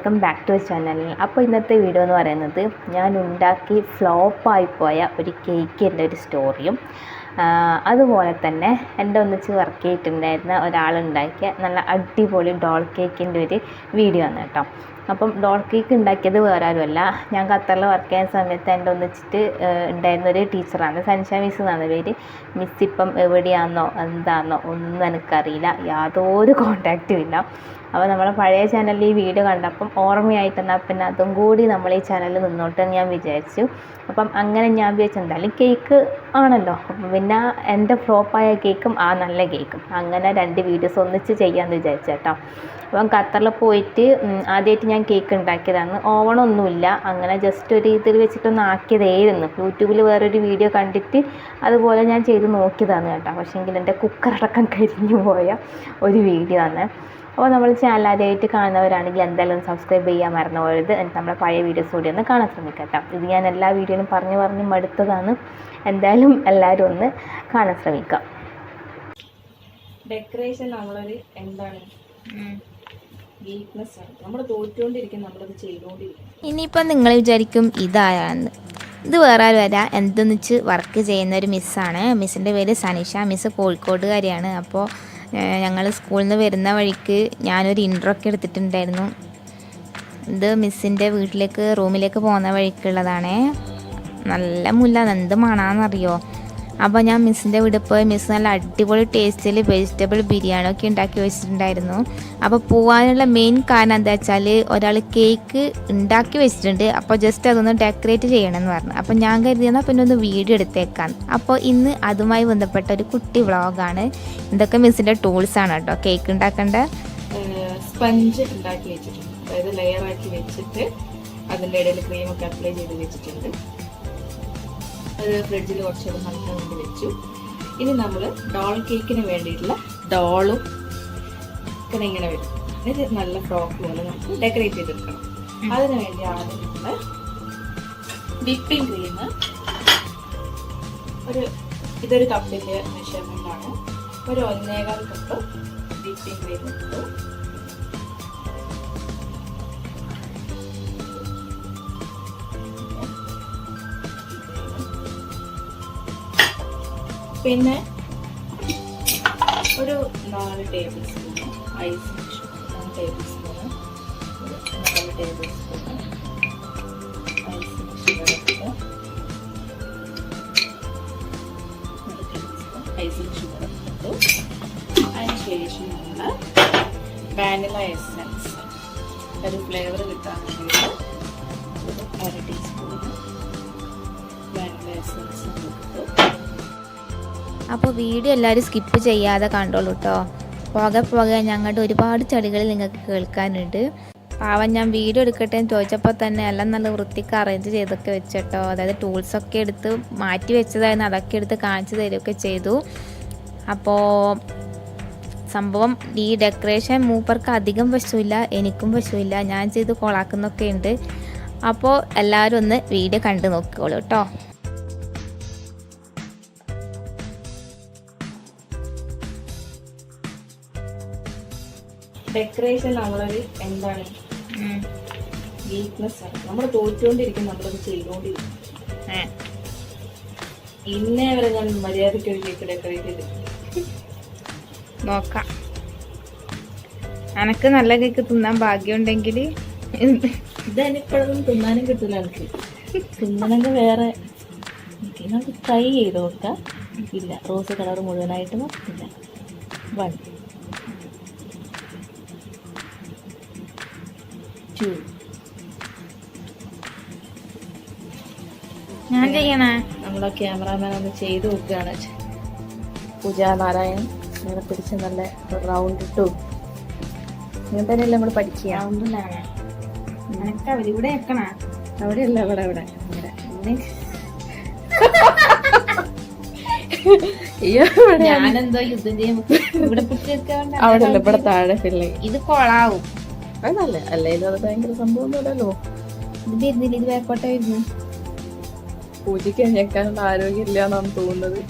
Welcome back to channel. അപ്പോൾ ഇന്നത്തെ video എന്ന് പറയുന്നത് ഞാൻ ഉണ്ടാക്കി ഫ്ലോപ്പായി പോയ ഒരു കേക്കിന്റെ ഒരു സ്റ്റോറിയും അതുപോലെ തന്നെ എന്റെ ഒന്നിച്ച് വർക്ക് ചെയ്തിട്ടുണ്ടായിരുന്ന ഒരാളുണ്ടാക്കിയ നല്ല അടിപൊളി ഡോൾ കേക്കിന്റെ ഒരു വീഡിയോ ആണ് കേട്ടോ. അപ്പം ഡോൾ കേക്ക് ഉണ്ടാക്കിയത് വേറെ ഞാൻ ഖത്തറിൽ വർക്ക് ചെയ്യുന്ന സമയത്ത് എന്റെ ഒന്നിച്ചിട്ട് ഉണ്ടായിരുന്നൊരു ടീച്ചറാണ്. സൻഷ മിസ് എന്നാണ് പേര്. മിസ് ഇപ്പം എവിടെയാണെന്നോ എന്താണെന്നോ ഒന്നും എനിക്കറിയില്ല. യാതൊരു കോണ്ടാക്റ്റും ഇല്ല. അപ്പോൾ നമ്മളെ പഴയ ചാനലിൽ ഈ വീഡിയോ കണ്ടപ്പം ഓർമ്മയായിട്ട് എന്നാൽ പിന്നെ അതും കൂടി നമ്മൾ ഈ ചാനലിൽ നിന്നോട്ട് ഞാൻ വിചാരിച്ചു. അപ്പം അങ്ങനെ ഞാൻ വിചാരിച്ചു എന്തായാലും കേക്ക് ആണല്ലോ. പിന്നെ എന്റെ ഫ്ലോപ്പായ കേക്കും ആ നല്ല കേക്കും. അങ്ങനെ രണ്ട് വീഡിയോസ് ഒന്നിച്ച് ചെയ്യാമെന്ന് വിചാരിച്ചു കേട്ടോ അപ്പം ഖത്തറിൽ പോയിട്ട് ആദ്യമായിട്ട് ഞാൻ കേക്ക് ഉണ്ടാക്കിയതാണ്. ഓവണൊന്നുമില്ല. അങ്ങനെ ജസ്റ്റ് ഒരു ഇതിൽ വെച്ചിട്ടൊന്ന് ആക്കിയതായിരുന്നു. യൂട്യൂബിൽ വേറൊരു വീഡിയോ കണ്ടിട്ട് അതുപോലെ ഞാൻ ചെയ്ത് നോക്കിയതാണ് കേട്ടോ. പക്ഷേങ്കിൽ എന്റെ കുക്കറടക്കം കരിഞ്ഞു പോയ ഒരു വീഡിയോ ആണ്. അപ്പോൾ നമ്മൾ ചാനൽ ആദ്യമായിട്ട് കാണുന്നവരാണെങ്കിൽ എന്തായാലും സബ്സ്ക്രൈബ് ചെയ്യാൻ മറന്നു പോയത് എന്നിട്ട് നമ്മുടെ പഴയ വീഡിയോസ് കൂടി ഒന്ന് കാണാൻ ശ്രമിക്കാം ഇത് ഞാൻ എല്ലാ വീഡിയോയിലും പറഞ്ഞു പറഞ്ഞ് മടുത്തതാണ്. എന്തായാലും എല്ലാവരും ഒന്ന് കാണാൻ ശ്രമിക്കാം. ഡെക്കറേഷൻ നമ്മളൊരു എന്താണ്? വീക്ക്നെസ് നമ്മൾ ഇനിയിപ്പം നിങ്ങൾ വിചാരിക്കും ഇതായാന്ന് ഇത് വേറെ വരാ എന്തെന്ന് വെച്ച് വർക്ക് ചെയ്യുന്ന ഒരു മിസ്സാണ് മിസ്സിന്റെ പേര് സനിഷ. മിസ് കോഴിക്കോടുകാരിയാണ് അപ്പോൾ ഞങ്ങൾ സ്കൂളിൽ നിന്ന് വരുന്ന വഴിക്ക് ഞാനൊരു ഇൻട്രോ ഒക്കെ എടുത്തിട്ടുണ്ടായിരുന്നു. ഇത് മിസ്സിന്റെ വീട്ടിലേക്ക് റൂമിലേക്ക് പോകുന്ന വഴിക്കുള്ളതാണേ. നല്ല മുല്ല എന്ത് മണാന്നറിയോ? അപ്പോൾ ഞാൻ മിസ്സിന്റെ വീട് പോയി മിസ് നല്ല അടിപൊളി ടേസ്റ്റിൽ വെജിറ്റബിൾ ബിരിയാണി ഒക്കെ ഉണ്ടാക്കി വെച്ചിട്ടുണ്ടായിരുന്നു. അപ്പോൾ പോകാനുള്ള മെയിൻ കാരണം എന്താ വെച്ചാൽ ഒരാൾ കേക്ക് ഉണ്ടാക്കി വെച്ചിട്ടുണ്ട്. അപ്പോൾ ജസ്റ്റ് അതൊന്ന് ഡെക്കറേറ്റ് ചെയ്യണം എന്ന് പറഞ്ഞു. അപ്പോൾ ഞാൻ കരുതിയെന്നാൽ പിന്നെ ഒന്ന് വീഡിയോ എടുത്തേക്കാം. അപ്പോൾ ഇന്ന് അതുമായി ബന്ധപ്പെട്ട ഒരു കുട്ടി വ്ളോഗാണ് ഇതൊക്കെ മിസ്സിന്റെ ടൂൾസാണ് കേട്ടോ. കേക്ക് ഉണ്ടാക്കേണ്ട. സ്പഞ്ച് ഉണ്ടാക്കി വെച്ചിട്ടുണ്ട്. അതായത് ലെയർ ആക്കി വെച്ചിട്ട് അതിന്റെ ഇടയിൽ ക്രീമൊക്കെ അപ്ലൈ ചെയ്ത് വെച്ചിട്ടുണ്ട്. അത് ഫ്രിഡ്ജിൽ കുറച്ച് നേരം തണുക്കാൻ വേണ്ടി വെച്ചു. ഇനി നമ്മൾ ഡോൾ കേക്കിന് വേണ്ടിയിട്ടുള്ള ഡോളും ഇങ്ങനെ ഇങ്ങനെ വരും. ഇത് നല്ല ഫ്രോക്ക് പോലെ നമുക്ക് ഡെക്കറേറ്റ് ചെയ്തെടുക്കണം. അതിന് വേണ്ടി ആദ്യം നമ്മൾ വിപ്പിംഗ് ക്രീം ഒരു ഇതൊരു കപ്പിന്റെ മെഷർമെന്റ് ആണ്. ഒരു ഒന്നേകാൽ കപ്പ് വിപ്പിംഗ് ക്രീം എടുത്തു പിന്നെ ഒരു നാല് tablespoon ice tablespoon നാല് ടേബിൾ സ്പൂൺ ഷുഗർ എടുത്ത് ഐസിങ് ഷുഗർ എടുത്തു അതിന് നമ്മൾ വാനില എസൻസ് ഒരു ഫ്ലേവർ കിട്ടാൻ വേണ്ടിയിട്ട് ഒരു അര ടീസ്പൂൺ അപ്പോൾ വീഡിയോ എല്ലാവരും സ്കിപ്പ് ചെയ്യാതെ കണ്ടോളൂ കേട്ടോ പോകെ പോകെ ഞങ്ങളുടെ ഒരുപാട് ചെടികൾ നിങ്ങൾക്ക് കേൾക്കാനുണ്ട്. പാവം ഞാൻ വീഡിയോ എടുക്കട്ടെ എന്ന് ചോദിച്ചപ്പോൾ തന്നെ എല്ലാം നല്ല വൃത്തിക്ക് അറേഞ്ച് ചെയ്തൊക്കെ വെച്ചിട്ടോ. അതായത് ടൂൾസൊക്കെ എടുത്ത് മാറ്റി വെച്ചതായിരുന്നു അതൊക്കെ എടുത്ത് കാണിച്ചു തരികയൊക്കെ ചെയ്തു. അപ്പോൾ സംഭവം ഈ ഡെക്കറേഷൻ മൂപ്പർക്ക് അധികം വശമില്ല എനിക്കും വശമില്ല ഞാൻ ചെയ്ത് കൊളാക്കുന്നൊക്കെ ഉണ്ട്. അപ്പോൾ എല്ലാവരും ഒന്ന് വീഡിയോ കണ്ടു നോക്കിക്കോളൂ കേട്ടോ ഡെക്കറേഷൻ നമ്മളൊരു എന്താണ്? വീക്ക്നെസ് ആണ്. നമ്മൾ തോറ്റുകൊണ്ടിരിക്കും നമ്മളത് ചെയ്തുകൊണ്ടിരിക്കും. ഇന്നേ വരെ ഞാൻ മര്യാദയ്ക്ക് ഒരു കേക്ക് ഡെക്കറേറ്റ് ചെയ്ത് നോക്കാം. എനക്ക് നല്ല കേക്ക് തിന്നാൻ ഭാഗ്യമുണ്ടെങ്കിൽ ഇതെനിപ്പോഴൊന്നും തിന്നാനും കിട്ടില്ല എനിക്ക്. തിന്നണമെങ്കിൽ വേറെ നമുക്ക് ട്രൈ ചെയ്ത് നോക്കാം. ഇല്ല റോസ് കളർ മുഴുവനായിട്ട് ഇല്ല വൺ. ഞാൻ ചെയ്യണേ? നമ്മളെ ക്യാമറാമാൻ ഒന്ന് ചെയ്ത് നോക്കുകയാണ്. പൂജ നാരായൺ ഇങ്ങനെ പിടിച്ച് നല്ല റൗണ്ട് ഇട്ടു. ഇങ്ങനെ തന്നെയല്ലേ നമ്മൾ പഠിക്കുക? റൗണ്ടിലാണ് എനക്ക് അവരിവിടെ അവിടെ അവിടെയല്ല ഇവിടെ. ഇവിടെ ഇവിടെ. ഞാനെന്തോ യുദ്ധം ചെയ്യാൻ ഇവിടെ പിടിച്ചെടുക്കാണ്ട് അവിടെ അല്ല ഇവിടെ താഴെ ഇത് കൊളാവും. അതല്ല അല്ലേലും അത് ഭയങ്കര സംഭവം അല്ലല്ലോ ഇത് വരുന്നില്ല ഇത് വേക്കോട്ടെ വരുന്നു. പൂജയ്ക്ക് ഞെക്കാനുള്ള ആരോഗ്യം ഇല്ല എന്നാണ് തോന്നുന്നത്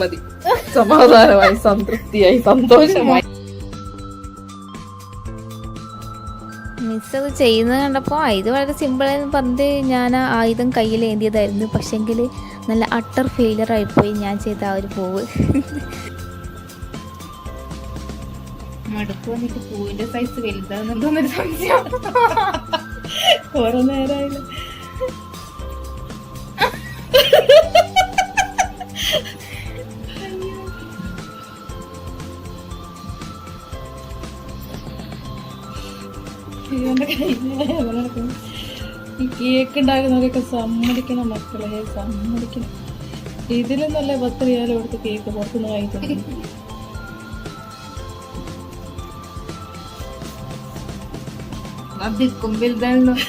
മതി. സമാധാനമായി സംതൃപ്തിയായി സന്തോഷമായി. മിസ് അത് ചെയ്യുന്നത് കണ്ടപ്പോൾ ഇത് വളരെ സിമ്പിളായിരുന്നു പറഞ്ഞിട്ട് ഞാൻ ആ ആയുധം കയ്യിൽ ഏന്തിയതായിരുന്നു. പക്ഷെങ്കിൽ നല്ല അട്ടർ ഫെയിലർ ആയിപ്പോയി ഞാൻ ചെയ്ത ആ ഒരു പൂവ്. മടുപ്പ് വന്നിട്ട് പൂവിന്റെ സൈസ് വലുതാകുന്നുണ്ടോന്നൊരു സംശയം. കുറെ നേരമായില്ല ഈ കേക്ക് ഉണ്ടാക്കുന്നവരൊക്കെ സമ്മതിക്കണം മക്കളെ സമ്മതിക്കണം. ഇതിലും നല്ല പത്ത് അവിടുത്തെ കേക്ക് പുറത്തുനിന്ന് കഴിക്കുന്നു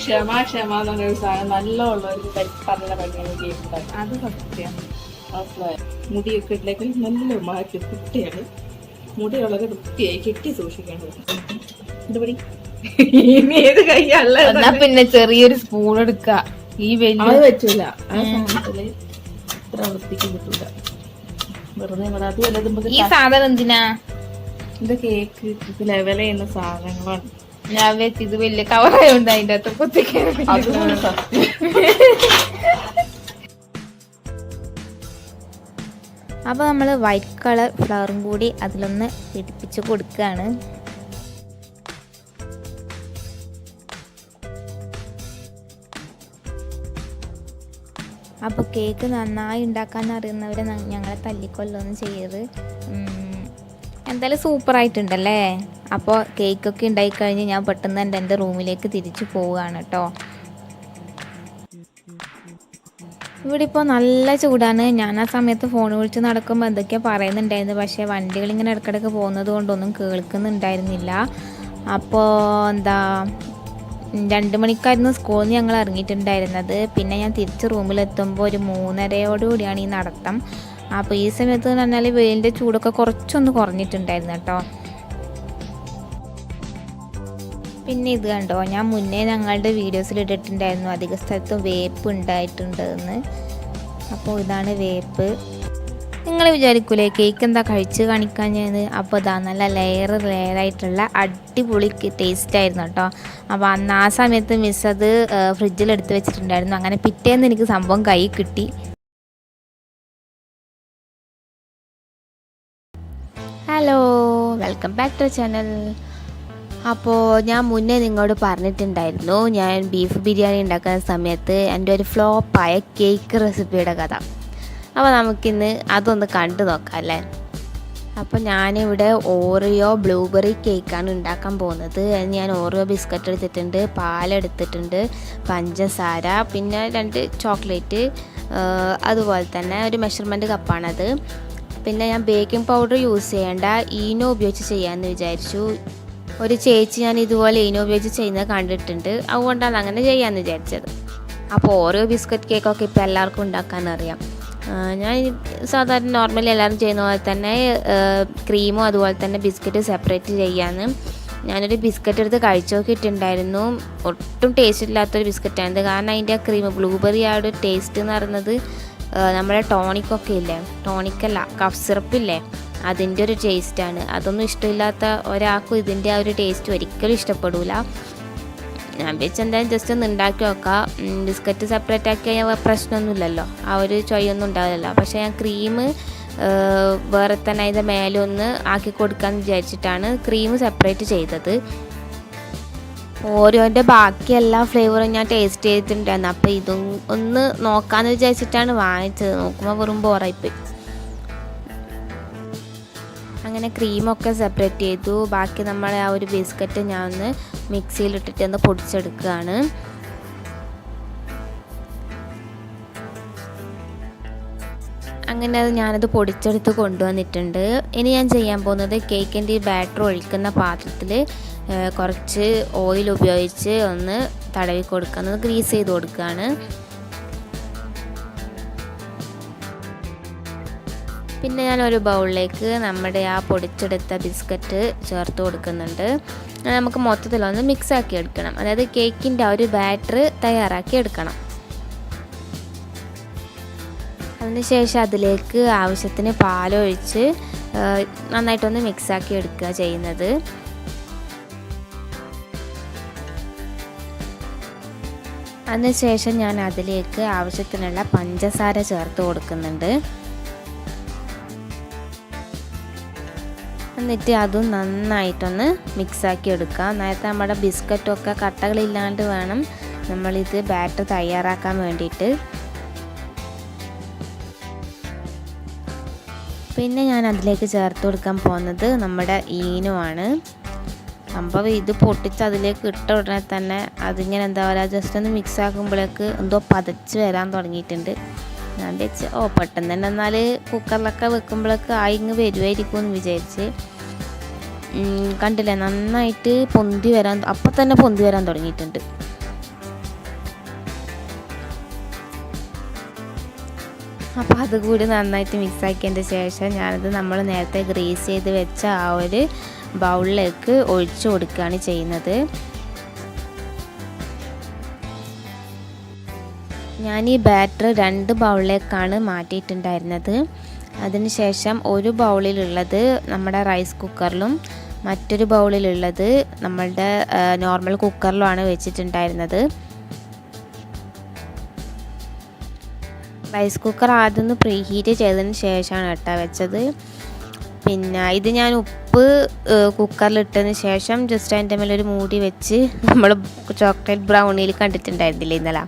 ക്ഷമ ക്ഷമ എന്ന് പറഞ്ഞൊരു സാധനം നല്ല ഉള്ളവർക്ക് പറഞ്ഞ പണിയാണ് ഉണ്ടാക്കുക അത് സത്യം. മനസ്സിലായോ? മുടിയൊക്കെ ഇല്ലെങ്കിൽ നല്ല മാറ്റി കുട്ടിയാണ്. മുടി വളരെ വൃത്തിയായി കെട്ടി സൂക്ഷിക്കേണ്ടത് എന്തുപടി ഇനി ഏത് കൈയല്ല എന്നാ പിന്നെ ചെറിയൊരു സ്പൂൺ എടുക്ക. ഈ വലിയ പറ്റൂല. ആ സാധനത്തിൽ ഇത്ര വൃത്തിക്ക് കിട്ടൂല. വെറുതെ ഇവിടെ ഈ സാധനം എന്തിനാ? ഇത് കേക്ക് ലെവൽ ചെയ്യുന്ന സാധനങ്ങളാണ്. ഞാൻ വെച്ച് ഇത് വലിയ കവറായോണ്ട് അതിന്റെ അകത്ത് സത്യം. അപ്പോൾ നമ്മൾ വൈറ്റ് കളർ ഫ്ലവറും കൂടി അതിലൊന്ന് പിടിപ്പിച്ച് കൊടുക്കുകയാണ് അപ്പോൾ കേക്ക് നന്നായി ഉണ്ടാക്കാൻ അറിയുന്നവരെ ഞങ്ങളെ തല്ലിക്കൊല്ലൊന്നും ചെയ്യരുത്. എന്തായാലും സൂപ്പറായിട്ടുണ്ടല്ലേ അപ്പോൾ കേക്കൊക്കെ ഉണ്ടായിക്കഴിഞ്ഞ് ഞാൻ പെട്ടെന്ന് എന്റെ എന്റെ റൂമിലേക്ക് തിരിച്ചു പോവുകയാണ് കേട്ടോ ഇവിടെ ഇപ്പോൾ നല്ല ചൂടാണ്. ഞാൻ ആ സമയത്ത് ഫോൺ വിളിച്ച് നടക്കുമ്പോൾ എന്തൊക്കെയാണ് പറയുന്നുണ്ടായിരുന്നു. പക്ഷേ വണ്ടികൾ ഇങ്ങനെ ഇടയ്ക്കിടയ്ക്ക് പോകുന്നത് കൊണ്ടൊന്നും കേൾക്കുന്നുണ്ടായിരുന്നില്ല. അപ്പോൾ എന്താ രണ്ട് മണിക്കായിരുന്നു സ്കൂളിൽ ഞങ്ങൾ ഇറങ്ങിയിട്ടുണ്ടായിരുന്നത്. പിന്നെ ഞാൻ തിരിച്ച് റൂമിലെത്തുമ്പോൾ ഒരു മൂന്നരയോടുകൂടിയാണ് ഈ നടത്തം. അപ്പോൾ ഈ സമയത്ത് എന്ന് പറഞ്ഞാൽ വെയിലിന്റെ ചൂടൊക്കെ കുറച്ചൊന്ന് കുറഞ്ഞിട്ടുണ്ടായിരുന്നു കേട്ടോ. പിന്നെ ഇത് കണ്ടോ ഞാൻ മുന്നേ ഞങ്ങളുടെ വീഡിയോസിൽ ഇട്ടിട്ടുണ്ടായിരുന്നു. അധിക സ്ഥലത്തും വേപ്പ് ഉണ്ടായിട്ടുണ്ട് എന്ന് അപ്പോൾ ഇതാണ് വേപ്പ്. നിങ്ങൾ വിചാരിക്കൂലേ കേക്ക് എന്താ കഴിച്ച് കാണിക്കാൻ ഞാൻ അപ്പോൾ ഇതാ നല്ല ലെയർ ലെയറായിട്ടുള്ള അടിപൊളി ടേസ്റ്റ് ആയിരുന്നു കേട്ടോ. അപ്പോൾ അന്ന് ആ സമയത്ത് മിസ് അത് ഫ്രിഡ്ജിൽ എടുത്ത് വെച്ചിട്ടുണ്ടായിരുന്നു. അങ്ങനെ പിറ്റേന്ന് എനിക്ക് സംഭവം കൈ കിട്ടി. Hello welcome back to channel അപ്പോൾ ഞാൻ മുന്നേ നിങ്ങളോട് പറഞ്ഞിട്ടുണ്ടായിരുന്നു ഞാൻ ബീഫ് ബിരിയാണി ഉണ്ടാക്കുന്ന സമയത്ത് എന്റെ ഒരു ഫ്ലോപ്പായ കേക്ക് റെസിപ്പിയുടെ കഥ. അപ്പോൾ നമുക്കിന്ന് അതൊന്ന് കണ്ടു നോക്കാം അല്ലേ? അപ്പോൾ ഞാനിവിടെ ഓറിയോ ബ്ലൂബെറി കേക്കാണ് ഉണ്ടാക്കാൻ പോകുന്നത്. ഞാൻ ഓറിയോ ബിസ്ക്കറ്റ് എടുത്തിട്ടുണ്ട് പാലെടുത്തിട്ടുണ്ട് പഞ്ചസാര പിന്നെ രണ്ട് ചോക്ലേറ്റ് അതുപോലെ തന്നെ ഒരു മെഷർമെന്റ് കപ്പാണത് പിന്നെ ഞാൻ ബേക്കിംഗ് പൗഡർ യൂസ് ചെയ്യേണ്ട ഈനോ ഉപയോഗിച്ച് ചെയ്യാമെന്ന് വിചാരിച്ചു. ഒരു ചേച്ചി ഞാൻ ഇതുപോലെ ഈനോ ഉപയോഗിച്ച് ചെയ്യുന്നത് കണ്ടിട്ടുണ്ട്. അതുകൊണ്ടാണ് അങ്ങനെ ചെയ്യാമെന്ന് വിചാരിച്ചത്. അപ്പോൾ ഓരോ ബിസ്ക്കറ്റ് കേക്കൊക്കെ ഇപ്പോൾ എല്ലാവർക്കും ഉണ്ടാക്കാൻ അറിയാം ഞാൻ സാധാരണ നോർമലി എല്ലാവരും ചെയ്യുന്ന പോലെ തന്നെ ക്രീമും അതുപോലെ തന്നെ ബിസ്ക്കറ്റ് സെപ്പറേറ്റ് ചെയ്യാമെന്ന് ഞാനൊരു ബിസ്ക്കറ്റ് എടുത്ത് കഴിച്ചു നോക്കിയിട്ടുണ്ടായിരുന്നു. ഒട്ടും ടേസ്റ്റ് ഇല്ലാത്തൊരു ബിസ്ക്കറ്റാണിത് കാരണം അതിന്റെ ക്രീം ബ്ലൂബെറി ആ ഒരു ടേസ്റ്റ് എന്ന് പറയുന്നത് നമ്മുടെ ടോണിക്കൊക്കെ ഇല്ലേ? ടോണിക്കല്ല കഫ് സിറപ്പില്ലേ അതിന്റെ ഒരു ടേസ്റ്റാണ് അതൊന്നും ഇഷ്ടമില്ലാത്ത ഒരാൾക്കും ഇതിന്റെ ആ ഒരു ടേസ്റ്റ് ഒരിക്കലും ഇഷ്ടപ്പെടില്ല ഞാൻ വെച്ച് എന്തായാലും ജസ്റ്റ് ഒന്ന് ഉണ്ടാക്കി നോക്കാം. ബിസ്ക്കറ്റ് സെപ്പറേറ്റ് ആക്കി കഴിഞ്ഞാൽ പ്രശ്നമൊന്നുമില്ലല്ലോ. ആ ഒരു ചൊയ്യൊന്നും ഉണ്ടാവില്ലല്ലോ. പക്ഷേ ഞാൻ ക്രീം വേറെ തന്നെ അതിന്റെ മേലെ ഒന്ന് ആക്കി കൊടുക്കാമെന്ന് വിചാരിച്ചിട്ടാണ് ക്രീം സെപ്പറേറ്റ് ചെയ്തത്. ഓരോന്റെ ബാക്കി എല്ലാ ഫ്ലേവറും ഞാൻ ടേസ്റ്റ് ചെയ്തിട്ടുണ്ടായിരുന്നു. അപ്പോൾ ഇതും ഒന്ന് നോക്കാമെന്ന് വിചാരിച്ചിട്ടാണ് വാങ്ങിച്ചത്. നോക്കുമ്പോൾ വെറും ബോറായിപ്പോയി. അങ്ങനെ ക്രീമൊക്കെ സെപ്പറേറ്റ് ചെയ്തു. ബാക്കി നമ്മളെ ആ ഒരു ബിസ്ക്കറ്റ് ഞാൻ ഒന്ന് മിക്സിയിലിട്ടിട്ട് ഒന്ന് പൊടിച്ചെടുക്കുകയാണ്. അങ്ങനെ അത് ഞാനത് പൊടിച്ചെടുത്ത് കൊണ്ടുവന്നിട്ടുണ്ട്. ഇനി ഞാൻ ചെയ്യാൻ പോകുന്നത് കേക്കിന്റെ ഈ ബാറ്റർ ഒഴിക്കുന്ന പാത്രത്തിൽ കുറച്ച് ഓയിൽ ഉപയോഗിച്ച് ഒന്ന് തടവി കൊടുക്കുന്നത് ഗ്രീസ് ചെയ്ത് കൊടുക്കുകയാണ്. പിന്നെ ഞാൻ ഒരു ബൗളിലേക്ക് നമ്മുടെ ആ പൊടിച്ചെടുത്ത ബിസ്ക്കറ്റ് ചേർത്ത് കൊടുക്കുന്നുണ്ട്. നമുക്ക് മൊത്തത്തിലൊന്ന് മിക്സാക്കി എടുക്കണം. അതായത് കേക്കിന്റെ ആ ഒരു ബാറ്റർ തയ്യാറാക്കി എടുക്കണം. അതിനുശേഷം അതിലേക്ക് ആവശ്യത്തിന് പാലൊഴിച്ച് നന്നായിട്ടൊന്ന് മിക്സാക്കി എടുക്കുക ചെയ്യുന്നത്. അതിനുശേഷം ഞാൻ അതിലേക്ക് ആവശ്യത്തിനുള്ള പഞ്ചസാര ചേർത്ത് കൊടുക്കുന്നുണ്ട്. എന്നിട്ട് അതും നന്നായിട്ടൊന്ന് മിക്സാക്കി എടുക്കുക. നേരത്തെ നമ്മുടെ ബിസ്ക്കറ്റൊക്കെ കട്ടകളില്ലാണ്ട് വേണം നമ്മളിത് ബാറ്റർ തയ്യാറാക്കാൻ വേണ്ടിയിട്ട്. പിന്നെ ഞാൻ അതിലേക്ക് ചേർത്ത് കൊടുക്കാൻ പോകുന്നത് നമ്മുടെ ഈനുമാണ് സംഭവം ഇത് പൊട്ടിച്ച് അതിലേക്ക് ഇട്ട ഉടനെ തന്നെ അതിങ്ങനെ എന്താ പറയുക ജസ്റ്റ് ഒന്ന് മിക്സ് ആക്കുമ്പോഴേക്ക് എന്തോ പതച്ച് വരാൻ തുടങ്ങിയിട്ടുണ്ട്. ഞാൻ വെച്ച് ഓ പെട്ടെന്ന് തന്നെ എന്നാൽ കുക്കറിലൊക്കെ വെക്കുമ്പോഴേക്ക് ആയി ഇങ്ങ് വരുമായിരിക്കും എന്ന് വിചാരിച്ച്. കണ്ടില്ലേ നന്നായിട്ട് പൊന്തി വരാൻ അപ്പം തന്നെ പൊന്തി വരാൻ തുടങ്ങിയിട്ടുണ്ട്. അപ്പോൾ അതുകൂടി നന്നായിട്ട് മിക്സ് ആക്കിയതിന്റെ ശേഷം ഞാനത് നമ്മൾ നേരത്തെ ഗ്രീസ് ചെയ്ത് വെച്ച ആ ഒരു ബൗളിലേക്ക് ഒഴിച്ചു കൊടുക്കുകയാണ് ചെയ്യുന്നത്. ഞാൻ ഈ ബാറ്റർ രണ്ട് ബൗളിലേക്കാണ് മാറ്റിയിട്ടുണ്ടായിരുന്നത്. അതിനുശേഷം ഒരു ബൗളിലുള്ളത് നമ്മുടെ റൈസ് കുക്കറിലും മറ്റൊരു ബൗളിലുള്ളത് നമ്മളുടെ നോർമൽ കുക്കറിലുമാണ് വെച്ചിട്ടുണ്ടായിരുന്നത്. റൈസ് കുക്കർ ആദ്യം ഒന്ന് പ്രീ ഹീറ്റ് ചെയ്തതിന് ശേഷമാണ് കേട്ടോ വെച്ചത്. പിന്നെ ഇത് ഞാൻ ഉപ്പ് കുക്കറിലിട്ടതിന് ശേഷം ജസ്റ്റ് അതിന്റെ ഒരു മൂടി വെച്ച് നമ്മൾ ചോക്ലേറ്റ് ബ്രൗണിയിൽ കണ്ടിട്ടുണ്ടായിരുന്നില്ലേ ഇന്നലെ?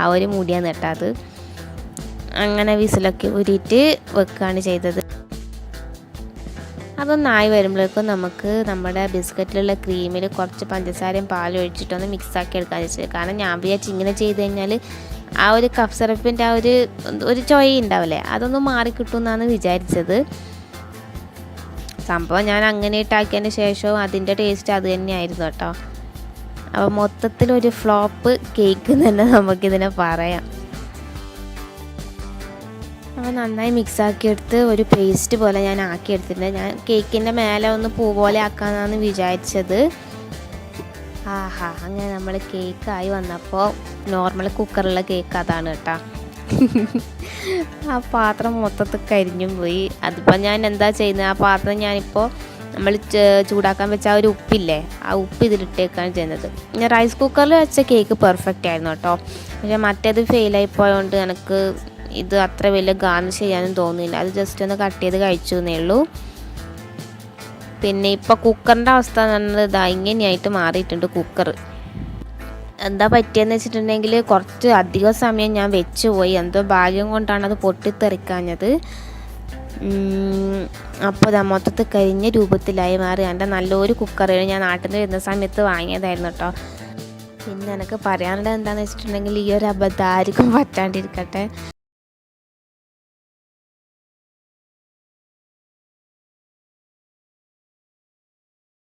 ആ ഒരു മൂടിയാണ് കേട്ടോ അത്. അങ്ങനെ വിസിലൊക്കെ ഊരിയിട്ട് വെക്കുകയാണ് ചെയ്തത്. അതൊന്നായി വരുമ്പോഴേക്കും നമുക്ക് നമ്മുടെ ബിസ്ക്കറ്റിലുള്ള ക്രീമിൽ കുറച്ച് പഞ്ചസാരയും പാലും ഒഴിച്ചിട്ടൊന്ന് മിക്സാക്കി എടുക്കാൻ വെച്ചത് കാരണം ഞാൻ വിചാരിച്ചു ഇങ്ങനെ ചെയ്ത് കഴിഞ്ഞാൽ ആ ഒരു കഫ് സിറപ്പിന്റെ ആ ഒരു ഒരു ചൊയ ഉണ്ടാവില്ലേ? അതൊന്ന് മാറിക്കിട്ടും എന്നാണ് വിചാരിച്ചത്. സംഭവം ഞാൻ അങ്ങനെ ഇട്ടാക്കിയതിന് ശേഷവും അതിന്റെ ടേസ്റ്റ് അത് തന്നെയായിരുന്നു കേട്ടോ. അപ്പോൾ മൊത്തത്തിലൊരു ഫ്ലോപ്പ് കേക്ക് തന്നെ നമുക്കിതിനെ പറയാം. അപ്പോൾ നന്നായി മിക്സ് ആക്കിയെടുത്ത് ഒരു പേസ്റ്റ് പോലെ ഞാൻ ആക്കിയെടുത്തിട്ടുണ്ട്. ഞാൻ കേക്കിന്റെ മേലെ ഒന്ന് പൂ പോലെ ആക്കാമെന്നാണ് വിചാരിച്ചത്. ആഹാ അങ്ങനെ നമ്മൾ കേക്കായി വന്നപ്പോൾ നോർമൽ കുക്കറിലുള്ള കേക്ക് അതാണ് കേട്ടോ. ആ പാത്രം മൊത്തത്തിൽ കരിഞ്ഞും പോയി. അതിപ്പോൾ ഞാൻ എന്താ ചെയ്യുന്നത് ആ പാത്രം ഞാനിപ്പോൾ നമ്മൾ ചൂടാക്കാൻ വെച്ച ആ ഒരു ഉപ്പില്ലേ ആ ഉപ്പ് ഇതിലിട്ടേക്കാണ് ചെയ്യുന്നത്. ഞാൻ റൈസ് കുക്കറിൽ വെച്ച കേക്ക് പെർഫെക്റ്റ് ആയിരുന്നു കേട്ടോ. പക്ഷേ മറ്റേത് ഫെയിലായി പോയതുകൊണ്ട് എനിക്ക് ഇത് അത്ര വലിയ ഗാർണിഷ് ചെയ്യാനും തോന്നിയില്ല. അത് ജസ്റ്റ് ഒന്ന് കട്ട് ചെയ്ത് കഴിച്ചു എന്നേ ഉള്ളൂ. പിന്നെ ഇപ്പോൾ കുക്കറിന്റെ അവസ്ഥ എന്ന് പറഞ്ഞത് ഇതാ ഇങ്ങനെയായിട്ട് മാറിയിട്ടുണ്ട് കുക്കർ എന്താ പറ്റിയെന്ന് വെച്ചിട്ടുണ്ടെങ്കിൽ കുറച്ച് അധികം സമയം ഞാൻ വെച്ച് പോയി. എന്തോ ഭാഗ്യം കൊണ്ടാണ് അത് പൊട്ടിത്തെറിക്കാഞ്ഞത്. അപ്പോൾ ഇതാ മൊത്തത്തിൽ കരിഞ്ഞ രൂപത്തിലായി മാറി. എന്റെ നല്ലൊരു കുക്കറാണ് ഞാൻ നാട്ടിൽ നിന്ന് വരുന്ന സമയത്ത് വാങ്ങിയതായിരുന്നു കേട്ടോ പിന്നെ എനിക്ക് പറയാനുള്ളത് എന്താണെന്ന് വെച്ചിട്ടുണ്ടെങ്കിൽ ഈ ഒരു അബദ്ധം ആർക്കും പറ്റാണ്ടിരിക്കട്ടെ.